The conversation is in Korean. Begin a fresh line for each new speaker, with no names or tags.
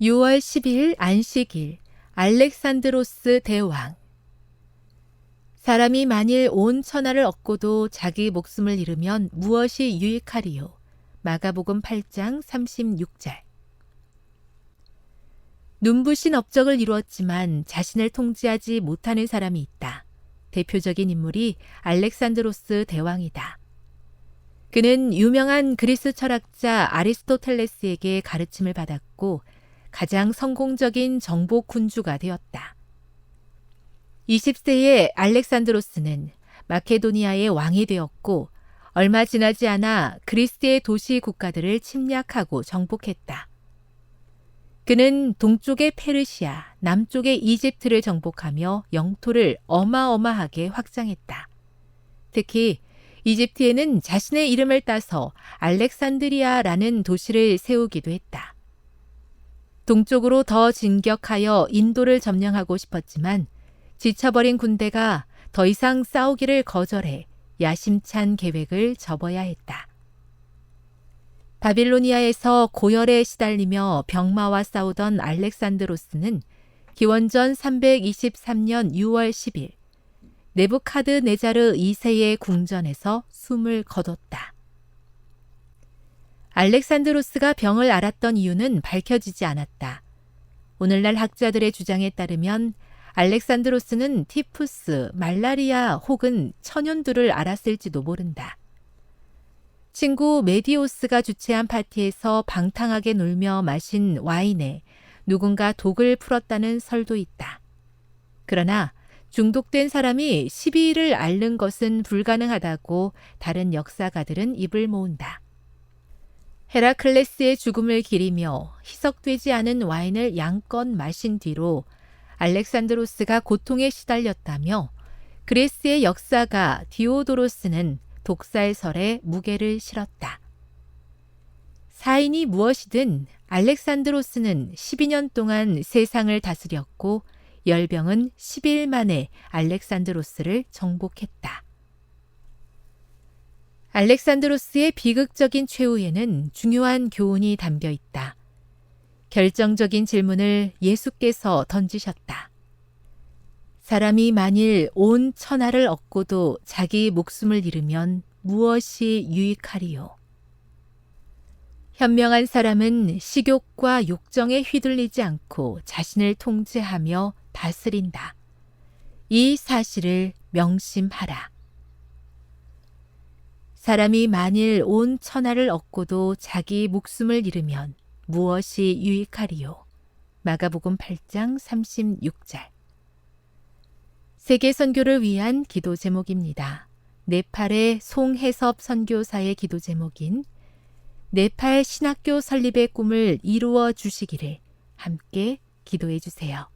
6월 10일 안식일 알렉산드로스 대왕 사람이 만일 온 천하를 얻고도 자기 목숨을 잃으면 무엇이 유익하리요? 마가복음 8장 36절 눈부신 업적을 이루었지만 자신을 통제하지 못하는 사람이 있다. 대표적인 인물이 알렉산드로스 대왕이다. 그는 유명한 그리스 철학자 아리스토텔레스에게 가르침을 받았고 가장 성공적인 정복 군주가 되었다. 20세의 알렉산드로스는 마케도니아의 왕이 되었고 얼마 지나지 않아 그리스의 도시 국가들을 침략하고 정복했다. 그는 동쪽의 페르시아, 남쪽의 이집트를 정복하며 영토를 어마어마하게 확장했다. 특히 이집트에는 자신의 이름을 따서 알렉산드리아라는 도시를 세우기도 했다. 동쪽으로 더 진격하여 인도를 점령하고 싶었지만 지쳐버린 군대가 더 이상 싸우기를 거절해 야심찬 계획을 접어야 했다. 바빌로니아에서 고열에 시달리며 병마와 싸우던 알렉산드로스는 기원전 323년 6월 10일 네부카드 네자르 2세의 궁전에서 숨을 거뒀다. 알렉산드로스가 병을 앓았던 이유는 밝혀지지 않았다. 오늘날 학자들의 주장에 따르면 알렉산드로스는 티푸스, 말라리아 혹은 천연두를 앓았을지도 모른다. 친구 메디오스가 주최한 파티에서 방탕하게 놀며 마신 와인에 누군가 독을 풀었다는 설도 있다. 그러나 중독된 사람이 시비를 앓는 것은 불가능하다고 다른 역사가들은 입을 모은다. 헤라클레스의 죽음을 기리며 희석되지 않은 와인을 양껏 마신 뒤로 알렉산드로스가 고통에 시달렸다며 그레스의 역사가 디오도로스는 독살설에 무게를 실었다. 사인이 무엇이든 알렉산드로스는 12년 동안 세상을 다스렸고 열병은 10일 만에 알렉산드로스를 정복했다. 알렉산드로스의 비극적인 최후에는 중요한 교훈이 담겨 있다. 결정적인 질문을 예수께서 던지셨다. 사람이 만일 온 천하를 얻고도 자기 목숨을 잃으면 무엇이 유익하리요? 현명한 사람은 식욕과 욕정에 휘둘리지 않고 자신을 통제하며 다스린다. 이 사실을 명심하라. 사람이 만일 온 천하를 얻고도 자기 목숨을 잃으면 무엇이 유익하리요? 마가복음 8장 36절. 세계 선교를 위한 기도 제목입니다. 네팔의 송해섭 선교사의 기도 제목인 네팔 신학교 설립의 꿈을 이루어 주시기를 함께 기도해 주세요.